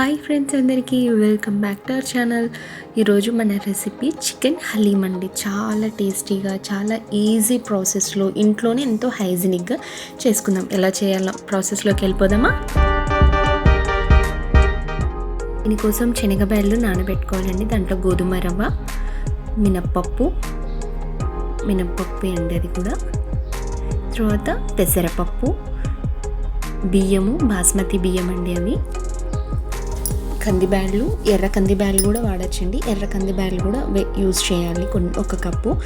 Hi friends అందరికీ welcome back to our channel. ఈరోజు మన రెసిపీ చికెన్ హలీం అండి. చాలా టేస్టీగా చాలా ఈజీ ప్రాసెస్లో ఇంట్లోనే ఎంతో హైజీనిక్గా చేసుకుందాం. ఎలా చేయాలో ప్రాసెస్లోకి వెళ్ళిపోదామా? దీనికోసం శనగబాయలు నానబెట్టుకోవాలండి. దాంట్లో గోధుమ రవ్వ మినప్పప్పు మినప్పప్పు అండి అది కూడా. తర్వాత పెసరపప్పు బియ్యము బాస్మతి బియ్యం అండి అవి. కందిబ్యాళ్ళు ఎర్ర కందిబ్యాళ్ళు కూడా వాడచ్చండి. ఎర్ర కందిబ్యాళ్ళు కూడా యూజ్ చేయాలి. కొన్ని ఒక కప్పు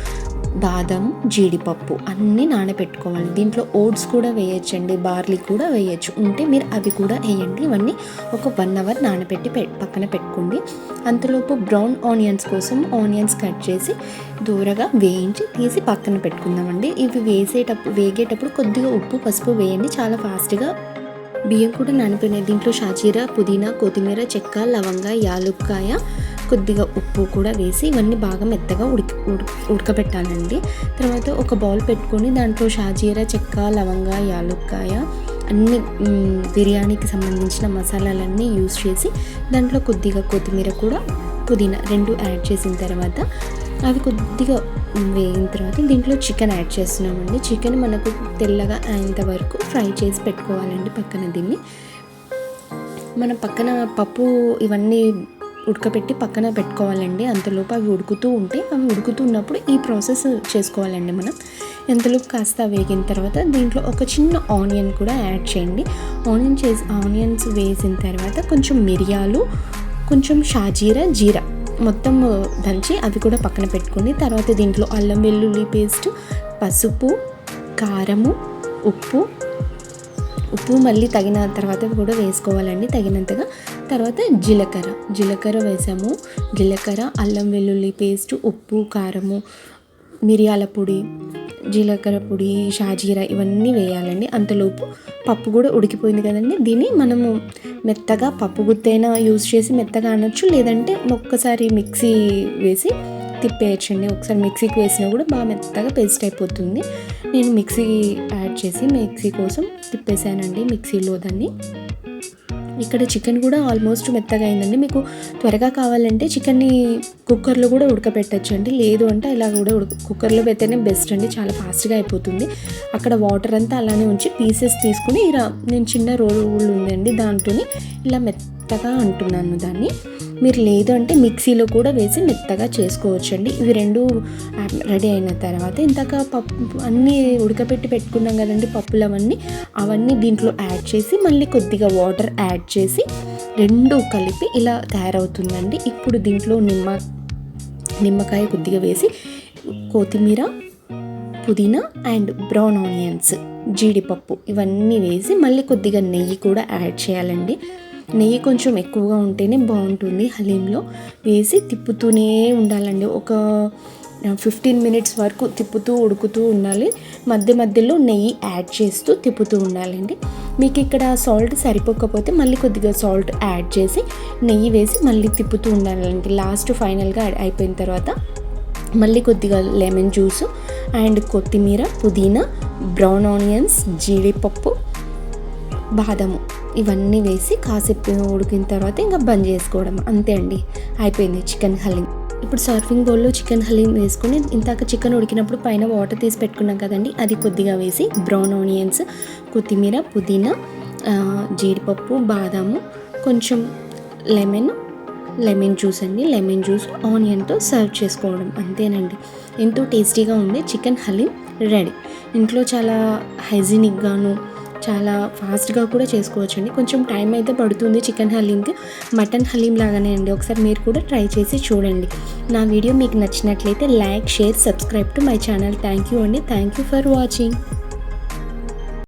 బాదం జీడిపప్పు అన్నీ నానబెట్టుకోవాలి దీంట్లో ఓట్స్ కూడా వేయచ్చండి. బార్లీ కూడా వేయచ్చు. ఉంటే మీరు అవి కూడా వేయండి. ఇవన్నీ ఒక వన్ అవర్ నానబెట్టి పక్కన పెట్టుకోండి. అంతలోపు బ్రౌన్ ఆనియన్స్ కోసం ఆనియన్స్ కట్ చేసి దూరగా వేయించి తీసి పక్కన పెట్టుకుందామండి. ఇవి వేసేటప్పుడు వేగేటప్పుడు కొద్దిగా ఉప్పు పసుపు వేయండి. చాలా ఫాస్ట్గా బియ్యం కూడా నానిపోయినాయి. దీంట్లో షాజీరా పుదీనా కొత్తిమీర చెక్క లవంగ యాలుక్కాయ కొద్దిగా ఉప్పు కూడా వేసి ఇవన్నీ బాగా మెత్తగా ఉడికి ఉడకబెట్టాలండి. తర్వాత ఒక బౌల్ పెట్టుకొని దాంట్లో షాజీరా చెక్క లవంగ యాలుక్కాయ అన్ని బిర్యానీకి సంబంధించిన మసాలాలన్నీ యూస్ చేసి దాంట్లో కొద్దిగా కొత్తిమీర కూడా పుదీనా రెండు యాడ్ చేసిన తర్వాత అవి కొద్దిగా వేగిన తర్వాత దీంట్లో చికెన్ యాడ్ చేస్తున్నామండి. చికెన్ మనకు తెల్లగా అయ్యేంత వరకు ఫ్రై చేసి పెట్టుకోవాలండి పక్కన దీన్ని. మన పక్కన పప్పు ఇవన్నీ ఉడకపెట్టి పక్కన పెట్టుకోవాలండి. అంతలోపు అవి ఉడుకుతూ ఉంటే అవి ఉడుకుతున్నప్పుడు ఈ ప్రాసెస్ చేసుకోవాలండి మనం. ఎంతలోపు కాస్త వేగిన తర్వాత దీంట్లో ఒక చిన్న ఆనియన్ కూడా యాడ్ చేయండి. ఆనియన్ చేసి ఆనియన్స్ వేసిన తర్వాత కొంచెం మిరియాలు కొంచెం షాజీరా జీరా మొత్తం దంచి అవి కూడా పక్కన పెట్టుకుని తర్వాత దీంట్లో అల్లం వెల్లుల్లి పేస్ట్ పసుపు కారము ఉప్పు. ఉప్పు మళ్ళీ తగిన తర్వాత కూడా వేసుకోవాలండి తగినంతగా. తర్వాత జీలకర్ర. జీలకర్ర వేసాము. జీలకర్ర అల్లం వెల్లుల్లి పేస్ట్ ఉప్పు కారము మిరియాల పొడి జీలకర్ర పొడి షాజీరా ఇవన్నీ వేయాలండి. అంతలోపు పప్పు కూడా ఉడికిపోయింది కదండి. దీన్ని మనము మెత్తగా పప్పు గుత్తైనా యూజ్ చేసి మెత్తగా అనొచ్చు లేదంటే ఒక్కసారి మిక్సీ వేసి తిప్పేయచ్చండి. ఒకసారి మిక్సీకి వేసినా కూడా బాగా మెత్తగా పేస్ట్ అయిపోతుంది. నేను మిక్సీ యాడ్ చేసి మిక్సీ కోసం తిప్పేసానండి మిక్సీలో దాన్ని. ఇక్కడ చికెన్ కూడా ఆల్మోస్ట్ మెత్తగా అయిందండి. మీకు త్వరగా కావాలంటే చికెన్ని కుక్కర్లో కూడా ఉడకపెట్టచ్చు అండి. లేదు అంటే ఇలా కూడా ఉడక కుక్కర్లో పెడితేనే బెస్ట్ అండి. చాలా ఫాస్ట్గా అయిపోతుంది. అక్కడ వాటర్ అంతా అలానే ఉంచి పీసెస్ తీసుకుని ఇలా నేను చిన్న రోల్ ఉందండి దాంతో ఇలా మెత్తగా అంటున్నాను దాన్ని. మీరు లేదు అంటే మిక్సీలో కూడా వేసి మెత్తగా చేసుకోవచ్చు అండి ఇవి రెండు రెడీ అయిన తర్వాత ఇంతక పప్పు అన్నీ ఉడకపెట్టి పెట్టుకున్నాం కదండి పప్పులు అవన్నీ అవన్నీ దీంట్లో యాడ్ చేసి మళ్ళీ కొద్దిగా వాటర్ యాడ్ చేసి రెండు కలిపి ఇలా తయారవుతుందండి. ఇప్పుడు దీంట్లో నిమ్మ నిమ్మకాయ కొద్దిగా వేసి కొత్తిమీర పుదీనా అండ్ బ్రౌన్ ఆనియన్స్ జీడిపప్పు ఇవన్నీ వేసి మళ్ళీ కొద్దిగా నెయ్యి కూడా యాడ్ చేయాలండి. నెయ్యి కొంచెం ఎక్కువగా ఉంటేనే బాగుంటుంది హలీంలో. వేసి తిప్పుతూనే ఉండాలండి. ఒక ఫిఫ్టీన్ మినిట్స్ వరకు తిప్పుతూ ఉడుకుతూ ఉండాలి. మధ్య మధ్యలో నెయ్యి యాడ్ చేస్తూ తిప్పుతూ ఉండాలండి. మీకు ఇక్కడ సాల్ట్ సరిపోకపోతే మళ్ళీ కొద్దిగా సాల్ట్ యాడ్ చేసి నెయ్యి వేసి మళ్ళీ తిప్పుతూ ఉండాలండి. లాస్ట్ ఫైనల్గా అయిపోయిన తర్వాత మళ్ళీ కొద్దిగా లెమన్ జ్యూస్ అండ్ కొత్తిమీర పుదీనా బ్రౌన్ ఆనియన్స్ జీడిపప్పు బాదము. ఇవన్నీ వేసి కాసేపు ఉడికిన తర్వాత ఇంకా బంద్ చేసుకోవడం. అంతే అండి. అయిపోయింది చికెన్ హలీం. ఇప్పుడు సర్వింగ్ బౌల్లో చికెన్ హలీం వేసుకొని ఇంతాక చికెన్ ఉడికినప్పుడు పైన వాటర్ తీసి పెట్టుకున్నాం కదండి. అది కొద్దిగా వేసి బ్రౌన్ ఆనియన్స్ కొత్తిమీర పుదీనా జీడిపప్పు బాదాము కొంచెం లెమన్ లెమన్ జ్యూస్ అండి. లెమన్ జ్యూస్ ఆనియన్తో సర్వ్ చేసుకోవడం. అంతేనండి. ఎంతో టేస్టీగా ఉంది చికెన్ హలీం రెడీ. ఇంట్లో చాలా హైజీనిక్గాను చాలా ఫాస్ట్గా కూడా చేసుకోవచ్చు అండి కొంచెం టైం అయితే పడుతుంది చికెన్ హలీంకి మటన్ హలీం లాగానే అండి. ఒకసారి మీరు కూడా ట్రై చేసి చూడండి. నా వీడియో మీకు నచ్చినట్లయితే like share subscribe to my channel thank you అండి. Thank you for watching